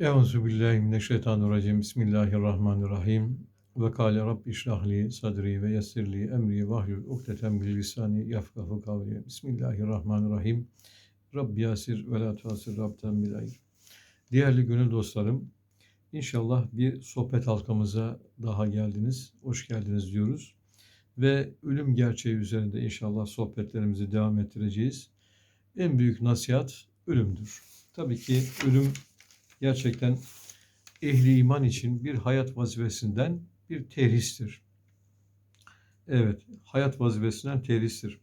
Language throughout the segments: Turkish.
Euzu billahi mineşşeytanirracim. Bismillahirrahmanirrahim. Ve kâle rabbi şrahli sadri ve yessirli emri vahlul ukdeten bil lisani yafkahu kavli. Bismillahirrahmanirrahim. Rabbi yasir ve la tuasir rabten bil. Değerli gönül dostlarım, inşallah bir sohbet halkamıza daha geldiniz. Hoş geldiniz diyoruz. Ve ölüm gerçeği üzerinde inşallah sohbetlerimizi devam ettireceğiz. En büyük nasihat ölümdür. Tabii ki ölüm gerçekten ehli iman için bir hayat vazifesinden bir terhistir. Evet, hayat vazifesinden terhistir.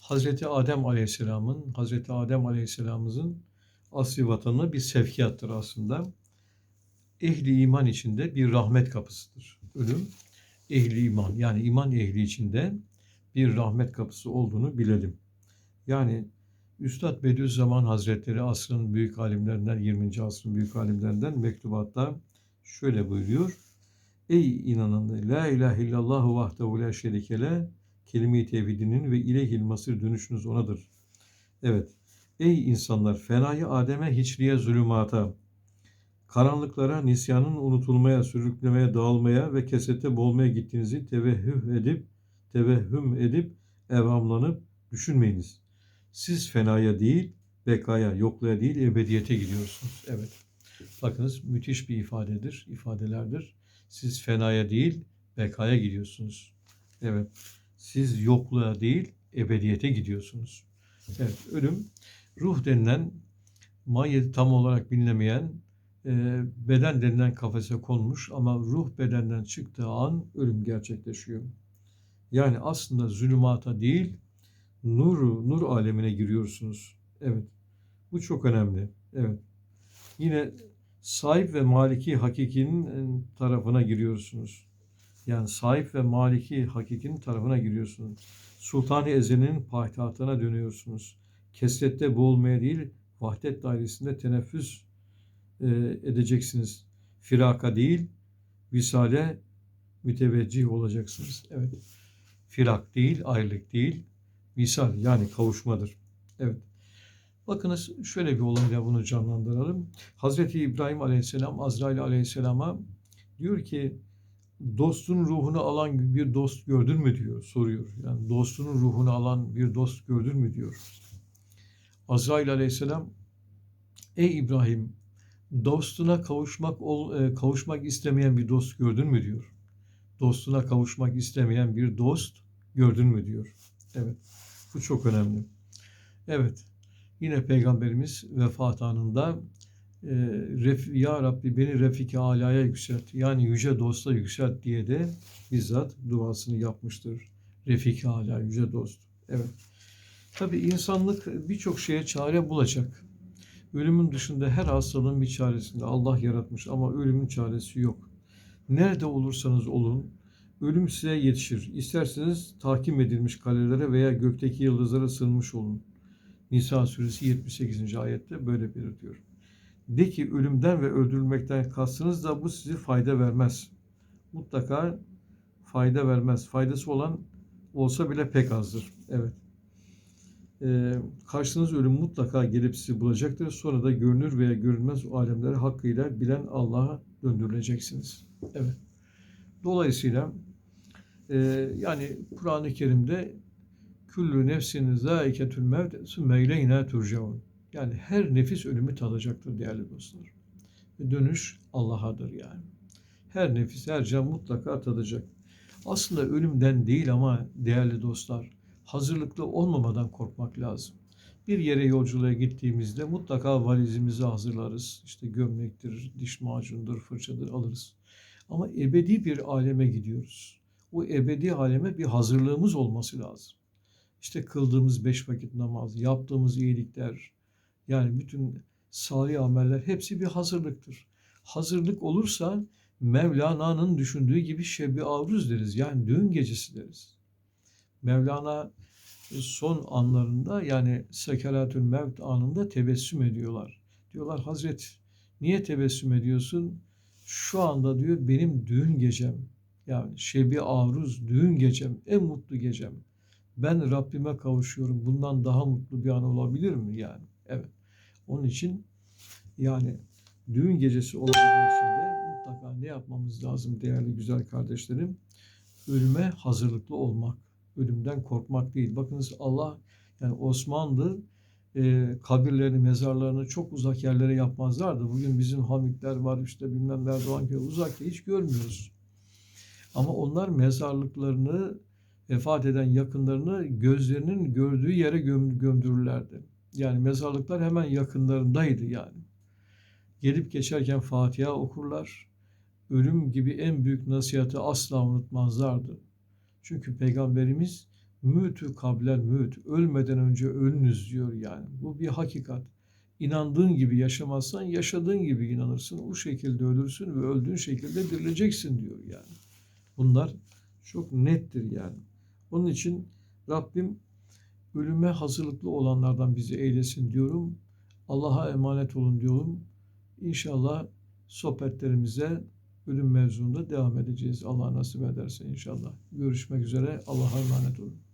Hazreti Adem Aleyhisselam'ın, Hazreti Adem Aleyhisselam'ımızın asli vatanı bir sevkiyattır aslında. Ehli iman içinde bir rahmet kapısıdır. Ölüm ehli iman yani iman ehli içinde bir rahmet kapısı olduğunu bilelim. Yani Üstad Bediüzzaman Hazretleri asrın büyük alimlerinden, 20. asrın büyük alimlerinden mektubatta şöyle buyuruyor. Ey inananlar, la ilahe illallah vahdehu la şerikele, kelime-i tevhidinin ve ileyhil masır dönüşünüz onadır. Evet, ey insanlar, fenayı Adem'e hiçliğe zulümata, karanlıklara, nisyanın unutulmaya, sürüklemeye, dağılmaya ve kesete boğulmaya gittiğinizi tevehhüm edip, tevehhüm edip, evhamlanıp düşünmeyiniz. Siz fenaya değil, bekaya, yokluğa değil, ebediyete gidiyorsunuz. Evet. Bakınız müthiş bir ifadedir, ifadelerdir. Siz fenaya değil, bekaya gidiyorsunuz. Evet. Siz yokluğa değil, ebediyete gidiyorsunuz. Evet, ölüm ruh denilen mahiyeti tam olarak bilinemeyen e, beden denilen kafese konmuş ama ruh bedenden çıktığı an ölüm gerçekleşiyor. Yani aslında zulümata değil, nuru, nur alemine giriyorsunuz. Evet. Bu çok önemli. Evet. Yine sahip ve maliki hakikinin tarafına giriyorsunuz. Yani sahip ve maliki hakikinin tarafına giriyorsunuz. Sultan-ı Ezel'in payitahtına dönüyorsunuz. Kesrette boğulmaya değil, vahdet dairesinde teneffüs e, edeceksiniz. Firaka değil, visale müteveccih olacaksınız. Evet. Firak değil, ayrılık değil, visal yani kavuşmadır. Evet. Bakınız şöyle bir olayla bunu canlandıralım. Hazreti İbrahim Aleyhisselam Azrail Aleyhisselam'a diyor ki dostun ruhunu alan bir dost gördün mü diyor soruyor. Yani dostunun ruhunu alan bir dost gördün mü diyor. Azrail Aleyhisselam ey İbrahim dostuna kavuşmak ol, kavuşmak istemeyen bir dost gördün mü diyor. Dostuna kavuşmak istemeyen bir dost gördün mü diyor. Evet. Bu çok önemli. Evet. Yine Peygamberimiz vefat anında e, Ya Rabbi beni Refik-i Ala'ya yükselt. Yani yüce dosta yükselt diye de bizzat duasını yapmıştır. Refik-i Ala, yüce dost. Evet. Tabi insanlık birçok şeye çare bulacak. Ölümün dışında her hastalığın bir çaresinde Allah yaratmış ama ölümün çaresi yok. Nerede olursanız olun ölüm size yetişir. İsterseniz tahkim edilmiş kalelere veya gökteki yıldızlara sığınmış olun. Nisa suresi 78. ayette böyle belirtiyor. De ki ölümden ve öldürülmekten kastınız da bu sizi fayda vermez. Mutlaka fayda vermez. Faydası olan olsa bile pek azdır. Evet. Ee, karşınız ölüm mutlaka gelip sizi bulacaktır. Sonra da görünür veya görünmez alemleri hakkıyla bilen Allah'a döndürüleceksiniz. Evet. Dolayısıyla e, yani Kur'an-ı Kerim'de küllü nefsin zâiketül mevt sümme ileyna turcaun. Yani her nefis ölümü tadacaktır değerli dostlar. Ve dönüş Allah'adır yani. Her nefis, her can mutlaka tadacak. Aslında ölümden değil ama değerli dostlar, hazırlıklı olmamadan korkmak lazım. Bir yere yolculuğa gittiğimizde mutlaka valizimizi hazırlarız. İşte gömlektir, diş macundur, fırçadır alırız. Ama ebedi bir aleme gidiyoruz. O ebedi aleme bir hazırlığımız olması lazım. İşte kıldığımız beş vakit namaz, yaptığımız iyilikler, yani bütün salih ameller hepsi bir hazırlıktır. Hazırlık olursa Mevlana'nın düşündüğü gibi şebi avruz deriz. Yani düğün gecesi deriz. Mevlana son anlarında yani sekaratül mevt anında tebessüm ediyorlar. Diyorlar Hazret niye tebessüm ediyorsun? Şu anda diyor benim düğün gecem. Yani şebi avruz düğün gecem, en mutlu gecem. Ben Rabbime kavuşuyorum. Bundan daha mutlu bir an olabilir mi yani? Evet. Onun için yani düğün gecesi olabilmek için de mutlaka ne yapmamız lazım değerli güzel kardeşlerim? Ölüme hazırlıklı olmak. Ölümden korkmak değil. Bakınız Allah yani Osmanlı e, kabirlerini, mezarlarını çok uzak yerlere yapmazlardı. Bugün bizim Hamitler var işte bilmem Erdoğan gibi uzakta hiç görmüyoruz. Ama onlar mezarlıklarını vefat eden yakınlarını gözlerinin gördüğü yere göm, gömdürürlerdi. Yani mezarlıklar hemen yakınlarındaydı yani. Gelip geçerken Fatiha okurlar. Ölüm gibi en büyük nasihatı asla unutmazlardı. Çünkü Peygamberimiz mütü kablen müt, ölmeden önce ölünüz diyor yani. Bu bir hakikat. İnandığın gibi yaşamazsan yaşadığın gibi inanırsın. O şekilde ölürsün ve öldüğün şekilde dirileceksin diyor yani. Bunlar çok nettir yani. Onun için Rabbim ölüme hazırlıklı olanlardan bizi eylesin diyorum. Allah'a emanet olun diyorum. İnşallah sohbetlerimize ölüm mevzunda devam edeceğiz. Allah nasip ederse inşallah. Görüşmek üzere. Allah'a emanet olun.